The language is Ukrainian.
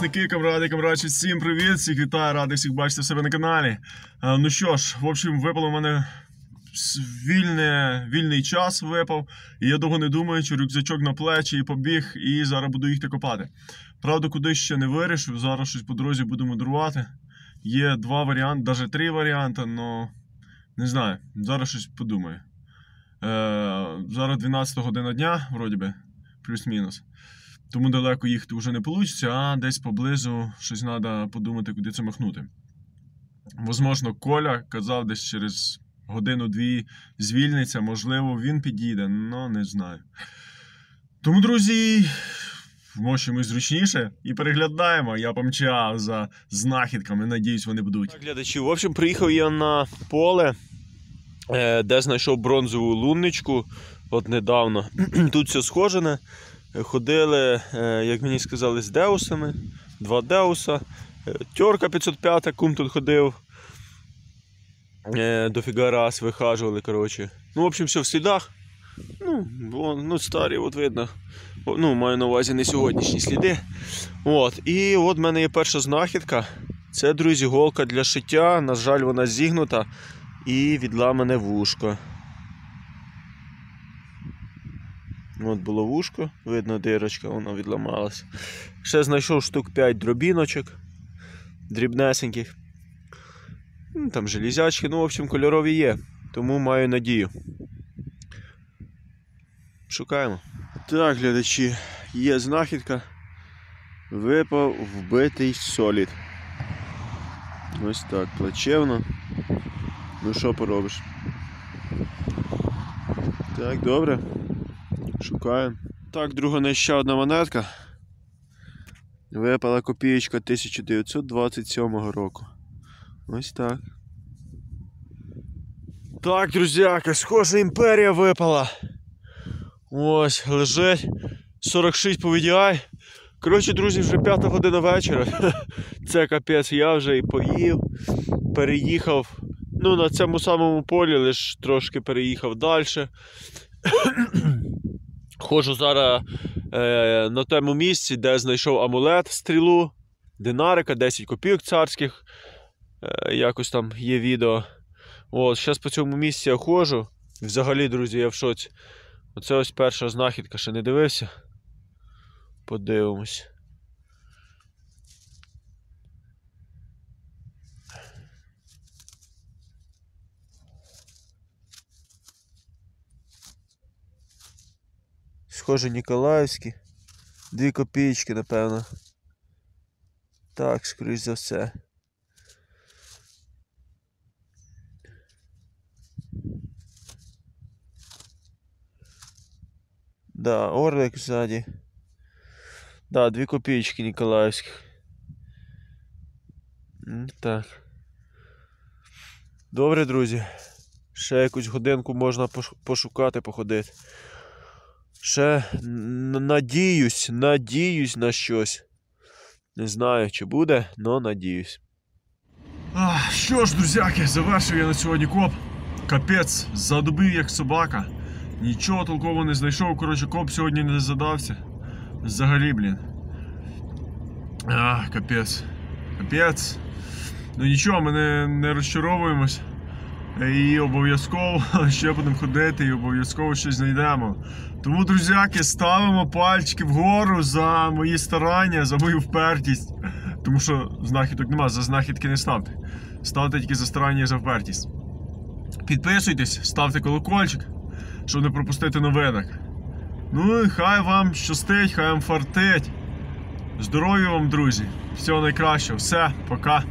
підписники, камради, камрадчі, всім привіт, всіх вітаю, радий всіх бачити в себе на каналі. Ну що ж, в общем, випав у мене вільне, вільний час випав, і я довго не думаючи, рюкзачок на плечі і побіг, і зараз буду їхати копати. Правда, куди ще не вирішив, зараз щось по дорозі буду мудрувати. Є два варіанти, навіть три варіанти, але не знаю, зараз щось подумаю. Е, зараз 12 година дня, вроді би, плюс-мінус. Тому далеко їхати вже не вийде, а десь поблизу щось треба подумати, куди це махнути. Возможно, Коля казав десь через годину-дві звільниться, можливо, він підійде, але не знаю. Тому, друзі, вмощуємось зручніше і переглядаємо. Я помчав за знахідками. Надіюсь, вони будуть. Так, глядачі, в общем, приїхав я на поле, е, де знайшов бронзову лунничку. От недавно. Тут все схожене. Ходили, е, як мені сказали, з деусами. Два деуса. Е, Тьорка 505, кум тут ходив. Е, Дофіга раз вихажували, коротше. Ну, в общем, все в слідах. Ну, вон, ну старі, от видно. Ну, маю на увазі не сьогоднішні сліди. От. І от в мене є перша знахідка. Це, друзі, голка для шиття. На жаль, вона зігнута і відламане вушко. От було вушко, видно дирочка, воно відламалась. Ще знайшов штук 5 дробіночок, дрібнесеньких. Ну, Там железячки, ну, в общем, кольорові є, тому маю надію. Шукаємо. Так, глядачі, є знахідка. Випав вбитий солід. Ось так, плачевно. Ну що поробиш? Так, добре. Шукаємо. Так, друга не ще одна монетка. Випала копієчка 1927 року. Ось так. Так, друзяки, схоже, імперія випала. Ось, лежить. 46 по VDI. Коротше, друзі, вже п'ята година вечора. Це капець, я вже і поїв, переїхав. Ну, на цьому самому полі, лише трошки переїхав далі. Ходжу зараз е, на тому місці, де знайшов амулет, стрілу, динарика, 10 копійок царських. Е, якось там є відео. От, зараз по цьому місці я ходжу. Взагалі, друзі, я в шоці. Оце ось перша знахідка, ще не дивився. Подивимось. Схоже, Ніколаївські. Дві копійки, напевно. Так, скоріш за все. Да, орлик ззаді. Да, дві копійки Ніколаївських. Так. Добре, друзі. Ще якусь годинку можна пошукати, походити. Ще надіюсь, надіюсь на щось. Не знаю, чи буде, але надіюсь. А, що ж, друзяки, завершив я на сьогодні коп. Капець, задубив як собака. Нічого толково не знайшов. Коротше, коп сьогодні не задався. Взагалі, блін. А, капець. Капець. Ну нічого, ми не, не розчаровуємось. І обов'язково ще будемо ходити і обов'язково щось знайдемо. Тому, друзяки, ставимо пальчики вгору за мої старання, за мою впертість. Тому що знахідок нема, за знахідки не ставте. Ставте тільки за старання і за впертість. Підписуйтесь, ставте колокольчик, щоб не пропустити новинок. Ну і хай вам щастить, хай вам фартить. Здоров'я вам, друзі! Всього найкращого. Все, пока.